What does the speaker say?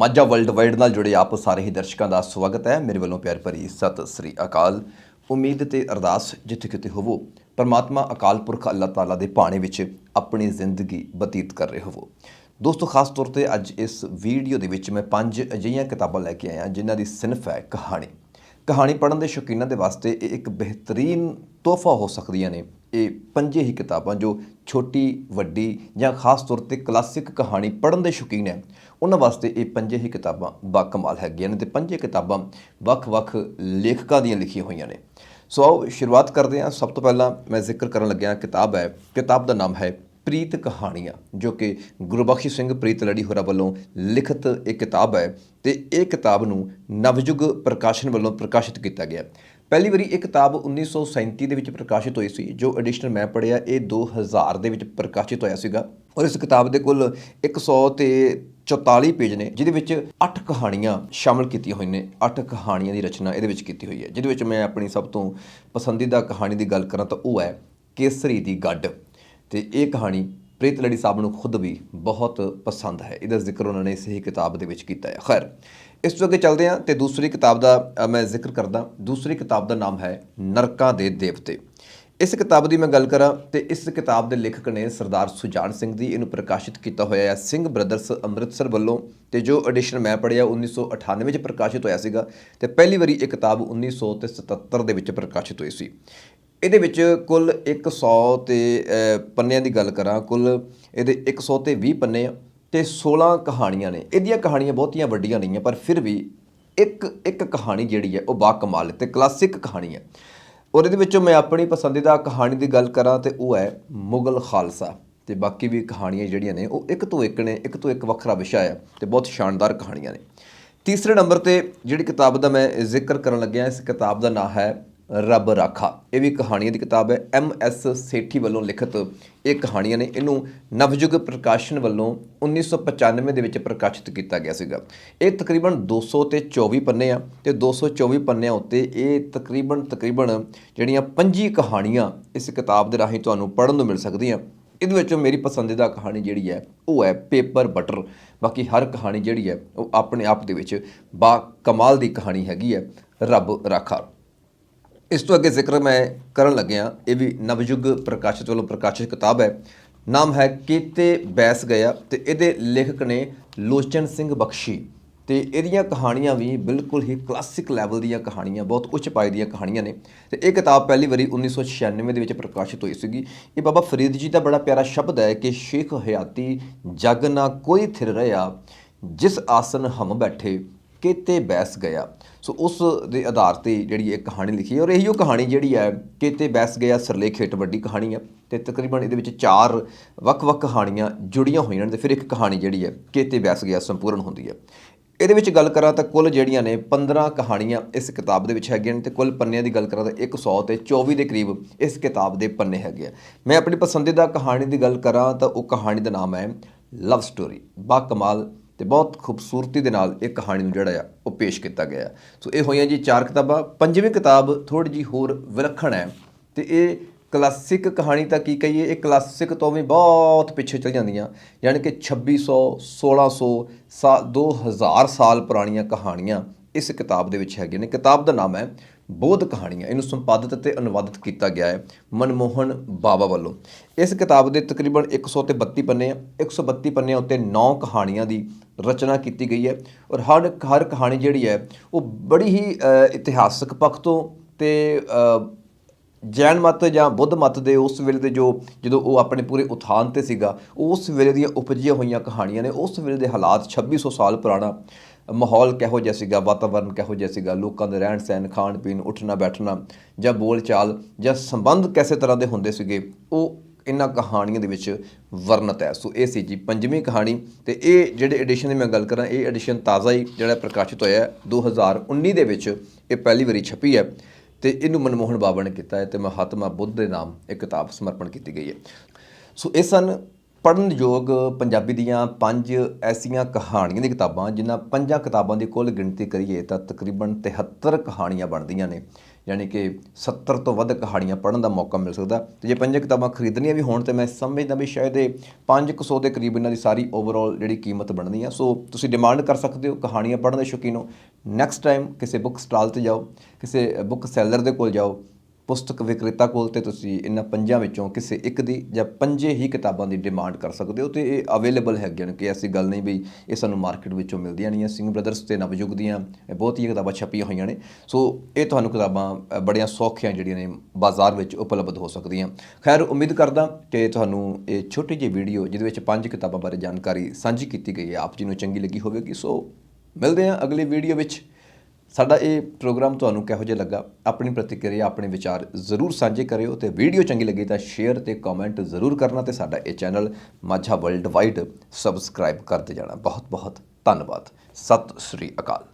Majha world wide ਨਾਲ ਜੁੜੇ ਆਪ ਸਾਰੇ ਹੀ ਦਰਸ਼ਕਾਂ ਦਾ ਸਵਾਗਤ ਹੈ। ਮੇਰੇ ਵੱਲੋਂ ਪਿਆਰ ਭਰੀ ਸਤਿ ਸ੍ਰੀ ਅਕਾਲ। ਉਮੀਦ ਤੇ ਅਰਦਾਸ ਜਿੱਥੇ ਕਿਤੇ ਹੋਵੋ, ਪਰਮਾਤਮਾ ਅਕਾਲ ਪੁਰਖ ਅੱਲਾਹ ਤਾਲਾ ਦੇ ਭਾਣੇ ਵਿੱਚ ਆਪਣੀ ਜ਼ਿੰਦਗੀ ਬਤੀਤ ਕਰ ਰਹੇ ਹੋਵੋ। ਦੋਸਤੋ, ਖਾਸ ਤੌਰ ਤੇ ਅੱਜ ਇਸ ਵੀਡੀਓ ਦੇ ਵਿੱਚ ਮੈਂ ਪੰਜ ਅਜਿਹੀਆਂ ਕਿਤਾਬਾਂ ਲੈ ਕੇ ਆਇਆ, ਜਿਨ੍ਹਾਂ ਦੀ ਸਿਨਫ ਹੈ ਕਹਾਣੀ। ਕਹਾਣੀ ਪੜ੍ਹਨ ਦੇ ਸ਼ੌਕੀਨਾਂ ਦੇ ਵਾਸਤੇ ਇਹ ਇੱਕ ਬਿਹਤਰੀਨ ਤੋਹਫਾ ਹੋ ਸਕਦੀਆਂ ਨੇ। ਇਹ ਪੰਜੇ ਹੀ ਕਿਤਾਬਾਂ ਜੋ ਛੋਟੀ, ਵੱਡੀ ਜਾਂ ਖਾਸ ਤੌਰ ਤੇ ਕਲਾਸਿਕ ਕਹਾਣੀ ਪੜ੍ਹਨ ਦੇ ਸ਼ੌਕੀਨ ਹੈ। ਉਹਨਾਂ ਵਾਸਤੇ ਇਹ ਪੰਜੇ ਹੀ ਕਿਤਾਬਾਂ ਬਾਕਮਾਲ ਹੈਗੀਆਂ ਨੇ ਤੇ ਪੰਜੇ ਕਿਤਾਬਾਂ ਵੱਖ-ਵੱਖ ਲੇਖਕਾਂ ਦੀਆਂ ਲਿਖੀਆਂ ਹੋਈਆਂ ਨੇ। ਸੋ ਆਓ ਸ਼ੁਰੂਆਤ ਕਰਦੇ ਹਾਂ। ਸਭ ਤੋਂ ਪਹਿਲਾਂ ਮੈਂ ਜ਼ਿਕਰ ਕਰਨ ਲੱਗਿਆ ਕਿਤਾਬ ਹੈ, ਕਿਤਾਬ ਦਾ ਨਾਮ ਹੈ ਪ੍ਰੀਤ ਕਹਾਣੀਆਂ, ਜੋ ਕਿ ਗੁਰਬਖਸ਼ ਸਿੰਘ ਪ੍ਰੀਤ ਲੜੀ ਹੋਰਾਂ ਵੱਲੋਂ ਲਿਖਤ ਇੱਕ ਕਿਤਾਬ ਹੈ ਤੇ ਇਹ ਕਿਤਾਬ ਨੂੰ ਨਵਯੁਗ ਪ੍ਰਕਾਸ਼ਨ ਵੱਲੋਂ ਪ੍ਰਕਾਸ਼ਿਤ ਕੀਤਾ ਗਿਆ। ਪਹਿਲੀ ਵਾਰੀ ਇਹ ਕਿਤਾਬ 1937 ਦੇ ਵਿੱਚ ਪ੍ਰਕਾਸ਼ਿਤ ਹੋਈ ਸੀ, ਜੋ ਐਡੀਸ਼ਨ ਮੈਂ ਪੜ੍ਹਿਆ ਇਹ 2000 ਦੇ ਵਿੱਚ ਪ੍ਰਕਾਸ਼ਿਤ ਹੋਇਆ ਸੀਗਾ। ਔਰ ਇਸ ਕਿਤਾਬ ਦੇ ਕੁੱਲ 100 ਤੇ 44 ਪੇਜ ਨੇ, ਜਿਹਦੇ ਵਿੱਚ 8 ਕਹਾਣੀਆਂ ਸ਼ਾਮਲ ਕੀਤੀਆਂ ਹੋਈਆਂ ਨੇ 8 ਕਹਾਣੀਆਂ ਦੀ ਰਚਨਾ ਇਹਦੇ ਵਿੱਚ ਕੀਤੀ ਹੋਈ ਹੈ, ਜਿਹਦੇ ਵਿੱਚ ਮੈਂ ਆਪਣੀ ਸਭ ਤੋਂ ਪਸੰਦੀਦਾ ਕਹਾਣੀ ਦੀ ਗੱਲ ਕਰਾਂ ਤਾਂ ਉਹ ਹੈ ਕੇਸਰੀ ਦੀ ਗੱਡ। ਤੇ ਇਹ ਕਹਾਣੀ ਪ੍ਰੀਤ ਲੜੀ ਸਾਹਿਬ ਨੂੰ ਖੁਦ ਵੀ ਬਹੁਤ ਪਸੰਦ ਹੈ। ਇਹਦਾ ਜ਼ਿਕਰ ਉਹਨਾਂ ਨੇ ਇਸੇ ਹੀ ਕਿਤਾਬ ਦੇ ਵਿੱਚ ਕੀਤਾ ਹੈ। ਖੈਰ, ਇਸ ਤੋਂ ਅੱਗੇ ਚੱਲਦੇ ਹਾਂ ਤੇ ਦੂਸਰੀ ਕਿਤਾਬ ਦਾ ਮੈਂ ਜ਼ਿਕਰ ਕਰਦਾ। ਦੂਸਰੀ ਕਿਤਾਬ ਦਾ ਨਾਮ ਹੈ ਨਰਕਾਂ ਦੇ ਦੇਵਤੇ। ਇਸ ਕਿਤਾਬ ਦੀ ਮੈਂ ਗੱਲ ਕਰਾਂ ਤੇ ਇਸ ਕਿਤਾਬ ਦੇ ਲੇਖਕ ਨੇ ਸਰਦਾਰ ਸੁਜਾਨ ਸਿੰਘ ਦੀ ਇਹਨੂੰ ਪ੍ਰਕਾਸ਼ਿਤ ਕੀਤਾ ਹੋਇਆ ਹੈ ਸਿੰਘ ਬ੍ਰਦਰਸ ਅੰਮ੍ਰਿਤਸਰ ਵੱਲੋਂ ਤੇ ਜੋ ਐਡੀਸ਼ਨ ਮੈਂ ਪੜ੍ਹਿਆ 1998 ਵਿੱਚ ਪ੍ਰਕਾਸ਼ਿਤ ਹੋਇਆ ਸੀਗਾ ਤੇ ਪਹਿਲੀ ਵਾਰੀ ਇਹ ਕਿਤਾਬ 1977 ਦੇ ਵਿੱਚ ਪ੍ਰਕਾਸ਼ਿਤ ਹੋਈ ਸੀ। ਇਹਦੇ ਵਿੱਚ ਕੁੱਲ 100 ਤੇ ਅ, ਪੰਨਿਆਂ ਦੀ ਗੱਲ ਕਰਾਂ ਕੁੱਲ ਇਹਦੇ 100 ਤੇ 20 ਪੰਨੇ ਆ ਤੇ 16 ਕਹਾਣੀਆਂ ਨੇ। ਇਹਦੀਆਂ ਕਹਾਣੀਆਂ ਬਹੁਤੀਆਂ ਵੱਡੀਆਂ ਨਹੀਂ ਆ ਪਰ ਫਿਰ ਵੀ ਇੱਕ ਇੱਕ ਕਹਾਣੀ ਜਿਹੜੀ ਹੈ ਉਹ ਬਾ ਕਮਾਲ ਤੇ ਕਲਾਸਿਕ ਕਹਾਣੀ ਹੈ ਔਰ ਇਹਦੇ ਵਿੱਚੋਂ ਮੈਂ ਆਪਣੀ ਪਸੰਦੀਦਾ ਕਹਾਣੀ ਦੀ ਗੱਲ ਕਰਾਂ ਤੇ ਉਹ ਹੈ ਮੁਗਲ ਖਾਲਸਾ। ਤੇ ਬਾਕੀ ਵੀ ਕਹਾਣੀਆਂ ਜਿਹੜੀਆਂ ਨੇ ਉਹ ਇੱਕ ਤੋਂ ਇੱਕ ਨੇ ਇੱਕ ਤੋਂ ਇੱਕ ਵੱਖਰਾ ਵਿਸ਼ਾ ਹੈ ਤੇ ਬਹੁਤ ਸ਼ਾਨਦਾਰ ਕਹਾਣੀਆਂ ਨੇ। ਤੀਸਰੇ ਨੰਬਰ ਤੇ ਜਿਹੜੀ ਕਿਤਾਬ ਦਾ ਮੈਂ ਜ਼ਿਕਰ ਕਰਨ ਲੱਗਿਆ ਇਸ ਕਿਤਾਬ ਦਾ ਨਾਮ ਹੈ ਰੱਬ ਰਾਖਾ। ਇਹ ਵੀ ਕਹਾਣੀਆਂ ਦੀ ਕਿਤਾਬ ਹੈ। ਐਮ ਐਸ ਸੇਠੀ ਵੱਲੋਂ ਲਿਖਤ ਇਹ ਕਹਾਣੀਆਂ ਨੇ। ਇਹਨੂੰ ਨਵਯੁਗ ਪ੍ਰਕਾਸ਼ਨ ਵੱਲੋਂ 1995 ਦੇ ਵਿੱਚ ਪ੍ਰਕਾਸ਼ਿਤ ਕੀਤਾ ਗਿਆ ਸੀਗਾ। ਇਹ ਤਕਰੀਬਨ 200 ਤੇ 24 ਪੰਨੇ ਆ ਤੇ 224 ਪੰਨਿਆਂ ਉੱਤੇ ਇਹ ਤਕਰੀਬਨ ਤਕਰੀਬਨ ਜਿਹੜੀਆਂ 25 ਕਹਾਣੀਆਂ ਇਸ ਕਿਤਾਬ ਦੇ ਰਾਹੀਂ ਤੁਹਾਨੂੰ ਪੜ੍ਹਨ ਨੂੰ ਮਿਲ ਸਕਦੀਆਂ। ਇਹਦੇ ਵਿੱਚੋਂ ਮੇਰੀ ਪਸੰਦੀਦਾ ਕਹਾਣੀ ਜਿਹੜੀ ਹੈ, ਉਹ ਹੈ ਪੇਪਰ ਬਟਰ। ਬਾਕੀ ਹਰ ਕਹਾਣੀ ਜਿਹੜੀ ਹੈ, ਉਹ ਆਪਣੇ ਆਪ ਦੇ ਵਿੱਚ ਬਾ ਕਮਾਲ ਦੀ ਕਹਾਣੀ ਹੈਗੀ ਹੈ, ਰੱਬ ਰਾਖਾ। ਇਸ ਤੋਂ ਅੱਗੇ ਜ਼ਿਕਰ ਮੈਂ ਕਰਨ ਲੱਗਿਆ, ਇਹ ਵੀ ਨਵਯੁਗ ਪ੍ਰਕਾਸ਼ਿਤ ਵੱਲੋਂ ਪ੍ਰਕਾਸ਼ਿਤ ਕਿਤਾਬ ਹੈ। ਨਾਮ ਹੈ ਕੀਤੇ ਬੈਸ ਗਿਆ ਤੇ ਇਹਦੇ ਲੇਖਕ ਨੇ ਲੋਚਨ ਸਿੰਘ ਬਖਸ਼ੀ। ਤੇ ਇਹਦੀਆਂ ਕਹਾਣੀਆਂ ਵੀ ਬਿਲਕੁਲ ਹੀ ਕਲਾਸਿਕ ਲੈਵਲ ਦੀਆਂ ਕਹਾਣੀਆਂ, ਬਹੁਤ ਉੱਚ ਪਾਏ ਦੀਆਂ ਕਹਾਣੀਆਂ ਨੇ। ਤੇ ਇਹ ਕਿਤਾਬ ਪਹਿਲੀ ਵਾਰੀ 1996 ਦੇ ਵਿੱਚ ਪ੍ਰਕਾਸ਼ਿਤ ਹੋਈ ਸੀਗੀ। ਇਹ ਬਾਬਾ ਫਰੀਦ ਜੀ ਦਾ ਬੜਾ ਪਿਆਰਾ ਸ਼ਬਦ ਹੈ ਕਿ ਸ਼ੇਖ ਹਯਾਤੀ ਜਗ ਨਾ ਕੋਈ ਥਿਰ ਰਿਆ ਜਿਸ ਆਸਨ ਹਮ ਬੈਠੇ। ਕੇਤੇ ਬੈਸ ਗਿਆ। ਸੋ ਉਸ ਦੇ ਆਧਾਰ ਤੇ ਜਿਹੜੀ ਇਹ ਕਹਾਣੀ ਲਿਖੀ ਹੈ ਔਰ ਇਹੀ ਉਹ ਕਹਾਣੀ ਜਿਹੜੀ ਹੈ, ਕੇਤੇ ਬੈਸ ਗਿਆ ਸਰਲੇਖ ਹੇਠ ਵੱਡੀ ਕਹਾਣੀ ਹੈ ਤੇ ਤਕਰੀਬਨ ਇਹਦੇ ਵਿੱਚ ਚਾਰ ਵੱਖ-ਵੱਖ ਕਹਾਣੀਆਂ ਜੁੜੀਆਂ ਹੋਈਆਂ ਨੇ ਤੇ ਫਿਰ ਇੱਕ ਕਹਾਣੀ ਜਿਹੜੀ ਹੈ, ਕੇਤੇ ਬੈਸ ਗਿਆ, ਸੰਪੂਰਨ ਹੁੰਦੀ ਹੈ। ਇਹਦੇ ਵਿੱਚ ਗੱਲ ਕਰਾਂ ਤਾਂ ਕੁੱਲ ਜਿਹੜੀਆਂ ਨੇ 15 ਕਹਾਣੀਆਂ ਇਸ ਕਿਤਾਬ ਦੇ ਵਿੱਚ ਹੈਗੀਆਂ ਨੇ ਤੇ ਕੁੱਲ ਪੰਨਿਆਂ ਦੀ ਗੱਲ ਕਰਾਂ ਤਾਂ 100 ਤੇ 24 ਦੇ ਕਰੀਬ ਇਸ ਕਿਤਾਬ ਦੇ ਪੰਨੇ ਹੈਗੇ ਆ। ਮੈਂ ਆਪਣੀ ਪਸੰਦੀਦਾ ਕਹਾਣੀ ਦੀ ਗੱਲ ਕਰਾਂ ਤਾਂ ਉਹ ਕਹਾਣੀ ਦਾ ਨਾਮ ਹੈ ਲਵ ਸਟੋਰੀ। ਬਾ ਕਮਾਲ ਤੇ ਬਹੁਤ ਖੂਬਸੂਰਤੀ ਦੇ ਨਾਲ ਇਹ ਕਹਾਣੀ ਨੂੰ ਜਿਹੜਾ ਆ, ਉਹ ਪੇਸ਼ ਕੀਤਾ ਗਿਆ। ਸੋ ਇਹ ਹੋਈਆਂ ਜੀ ਚਾਰ ਕਿਤਾਬਾਂ, ਪੰਜਵੀਂ ਕਿਤਾਬ ਥੋੜੀ ਜੀ ਹੋਰ ਵਿਲੱਖਣ ਹੈ ਤੇ ਇਹ ਕਲਾਸਿਕ ਕਹਾਣੀ ਤਾਂ ਕੀ ਕਹੀਏ, ਇਹ ਕਲਾਸਿਕ ਤੋਂ ਵੀ ਬਹੁਤ ਪਿੱਛੇ ਚਲ ਜਾਂਦੀਆਂ। ਯਾਨੀ ਕਿ 2600 1600 ਸਾ 2000 ਸਾਲ ਪੁਰਾਣੀਆਂ ਕਹਾਣੀਆਂ ਇਸ ਕਿਤਾਬ ਦੇ ਵਿੱਚ ਹੈਗੀਆਂ ਨੇ। ਕਿਤਾਬ ਦਾ ਨਾਮ ਹੈ ਬੋਧ ਕਹਾਣੀਆਂ, ਇਹਨੂੰ ਸੰਪਾਦਿਤ ਅਤੇ ਅਨੁਵਾਦਿਤ ਕੀਤਾ ਗਿਆ ਹੈ ਮਨਮੋਹਨ ਬਾਵਾ ਵੱਲੋਂ। ਇਸ ਕਿਤਾਬ ਦੇ ਤਕਰੀਬਨ 132 ਪੰਨੇ ਆ 132 ਪੰਨਿਆਂ ਉੱਤੇ 9 ਕਹਾਣੀਆਂ ਦੀ ਰਚਨਾ ਕੀਤੀ ਗਈ ਹੈ ਔਰ ਹਰ ਹਰ ਕਹਾਣੀ ਜਿਹੜੀ ਹੈ, ਉਹ ਬੜੀ ਹੀ ਇਤਿਹਾਸਕ ਪੱਖ ਤੋਂ ਤੇ ਜੈਨ ਮਤ ਜਾਂ ਬੁੱਧ ਮਤ ਦੇ ਉਸ ਵੇਲੇ ਦੇ ਜੋ, ਜਦੋਂ ਉਹ ਆਪਣੇ ਪੂਰੇ ਉਥਾਨ ਤੇ ਸੀਗਾ, ਉਸ ਵੇਲੇ ਦੀਆਂ ਉਪਜੀਆਂ ਹੋਈਆਂ ਕਹਾਣੀਆਂ ਨੇ, ਉਸ ਵੇਲੇ ਦੇ ਹਾਲਾਤ 2600 ਸਾਲ ਪੁਰਾਣਾ ਮਾਹੌਲ ਕਿਹੋ ਜਿਹਾ ਸੀਗਾ, ਵਾਤਾਵਰਨ ਕਿਹੋ ਜਿਹਾ ਸੀਗਾ, ਲੋਕਾਂ ਦੇ ਰਹਿਣ ਸਹਿਣ, ਖਾਣ ਪੀਣ, ਉੱਠਣਾ ਬੈਠਣਾ ਜਾਂ ਬੋਲ ਚਾਲ ਜਾਂ ਸੰਬੰਧ ਕਿਸੇ ਤਰ੍ਹਾਂ ਦੇ ਹੁੰਦੇ ਸੀਗੇ, ਉਹ ਇਹਨਾਂ ਕਹਾਣੀਆਂ ਦੇ ਵਿੱਚ ਵਰਣਿਤ ਹੈ। ਸੋ ਇਹ ਸੀ ਜੀ ਪੰਜਵੀਂ ਕਹਾਣੀ ਤੇ ਇਹ ਜਿਹੜੇ ਐਡੀਸ਼ਨ ਦੀ ਮੈਂ ਗੱਲ ਕਰਾਂ, ਇਹ ਐਡੀਸ਼ਨ ਤਾਜ਼ਾ ਹੀ ਜਿਹੜਾ ਪ੍ਰਕਾਸ਼ਿਤ ਹੋਇਆ ਹੈ 2019 ਦੇ ਵਿੱਚ ਇਹ ਪਹਿਲੀ ਵਾਰੀ ਛਪੀ ਹੈ ਤੇ ਇਹਨੂੰ ਮਨਮੋਹਨ ਬਾਬਾ ਨੇ ਕੀਤਾ ਹੈ ਤੇ ਮਹਾਤਮਾ ਬੁੱਧ ਦੇ ਨਾਮ ਇਹ ਕਿਤਾਬ ਸਮਰਪਣ ਕੀਤੀ ਗਈ ਹੈ। ਸੋ ਇਹ ਸਨ ਪੜ੍ਹਨ ਯੋਗ ਪੰਜਾਬੀ ਦੀਆਂ ਪੰਜ ਐਸੀਆਂ ਕਹਾਣੀਆਂ ਦੀ ਕਿਤਾਬਾਂ, ਜਿਨ੍ਹਾਂ ਪੰਜਾਂ ਕਿਤਾਬਾਂ ਦੀ ਕੁੱਲ ਗਿਣਤੀ ਕਰੀਏ ਤਾਂ ਤਕਰੀਬਨ 73 ਕਹਾਣੀਆਂ ਬਣਦੀਆਂ ਨੇ। ਯਾਨੀ ਕਿ 70 ਤੋਂ ਵੱਧ ਕਹਾਣੀਆਂ ਪੜ੍ਹਨ ਦਾ ਮੌਕਾ ਮਿਲ ਸਕਦਾ। ਤੇ ਜੇ ਪੰਜ ਕਿਤਾਬਾਂ ਖਰੀਦਣੀਆਂ ਵੀ ਹੋਣ, ਤੇ ਮੈਂ ਸਮਝਦਾ ਵੀ ਸ਼ਾਇਦ ਇਹ 500 ਦੇ ਕਰੀਬ ਇਹਨਾਂ ਦੀ ਸਾਰੀ ਓਵਰਆਲ ਜਿਹੜੀ ਕੀਮਤ ਬਣਨੀ ਆ। ਸੋ ਤੁਸੀਂ ਡਿਮਾਂਡ ਕਰ ਸਕਦੇ ਹੋ ਕਹਾਣੀਆਂ ਪੜ੍ਹਨ ਦੇ ਸ਼ੌਕੀਨ ਹੋ। ਨੈਕਸਟ ਟਾਈਮ ਕਿਸੇ ਬੁੱਕ ਸਟਾਲ ਤੇ ਜਾਓ, ਕਿਸੇ ਬੁੱਕ ਸੈਲਰ ਦੇ ਕੋਲ ਜਾਓ ਪੁਸਤਕ ਵਿਕਰੇਤਾ ਕੋਲ ਤੇ ਤੁਸੀਂ ਇਹਨਾਂ ਪੰਜਾਂ ਵਿੱਚੋਂ ਕਿਸੇ ਇੱਕ ਦੀ ਜਾਂ ਪੰਜੇ ਹੀ ਕਿਤਾਬਾਂ ਦੀ ਡਿਮਾਂਡ ਕਰ ਸਕਦੇ ਹੋ ਤੇ ਇਹ ਅਵੇਲੇਬਲ ਹੈਗੀਆਂ ਨੇ ਕਿ ਐਸੀ ਗੱਲ ਨਹੀਂ ਵੀ ਇਹ ਸਾਨੂੰ ਮਾਰਕੀਟ ਵਿੱਚੋਂ ਮਿਲਦੀਆਂ ਨਹੀਂ ਆ ਸਿੰਘ ਬ੍ਰਦਰਸ ਤੇ ਨਵਯੁਗ ਦੀਆਂ ਇਹ ਬਹੁਤ ਹੀ ਕਿਤਾਬਾਂ ਛਪੀਆਂ ਹੋਈਆਂ ਨੇ। ਸੋ ਇਹ ਤੁਹਾਨੂੰ ਕਿਤਾਬਾਂ ਬੜੀਆਂ ਸੌਖੀਆਂ ਜਿਹੜੀਆਂ ਨੇ ਬਾਜ਼ਾਰ ਵਿੱਚ ਉਪਲਬਧ ਹੋ ਸਕਦੀਆਂ। ਖੈਰ, ਉਮੀਦ ਕਰਦਾ ਕਿ ਤੁਹਾਨੂੰ ਇਹ ਛੋਟੀ ਜਿਹੀ ਵੀਡੀਓ ਜਿਹਦੇ ਵਿੱਚ ਪੰਜ ਕਿਤਾਬਾਂ ਬਾਰੇ ਜਾਣਕਾਰੀ ਸਾਂਝੀ ਕੀਤੀ ਗਈ ਹੈ, ਆਪ ਜੀ ਨੂੰ ਚੰਗੀ ਲੱਗੀ ਹੋਵੇਗੀ। ਸੋ ਮਿਲਦੇ ਹਾਂ ਅਗਲੀ ਵੀਡੀਓ ਵਿੱਚ। ਸਾਡਾ ਇਹ ਪ੍ਰੋਗਰਾਮ ਤੁਹਾਨੂੰ ਕਿਹੋ ਜਿਹਾ ਲੱਗਾ? ਆਪਣੀ ਪ੍ਰਤੀਕਿਰਿਆ, ਆਪਣੇ ਵਿਚਾਰ ਜ਼ਰੂਰ ਸਾਂਝੇ ਕਰਿਓ ਤੇ ਵੀਡੀਓ ਚੰਗੀ ਲੱਗੀ ਤਾਂ ਸ਼ੇਅਰ ਤੇ ਕਮੈਂਟ ਜ਼ਰੂਰ ਕਰਨਾ ਤੇ ਸਾਡਾ ਇਹ channel Majha world wide subscribe ਕਰਦੇ ਜਾਣਾ। ਬਹੁਤ ਬਹੁਤ ਧੰਨਵਾਦ। ਸਤਿ ਸ੍ਰੀ ਅਕਾਲ।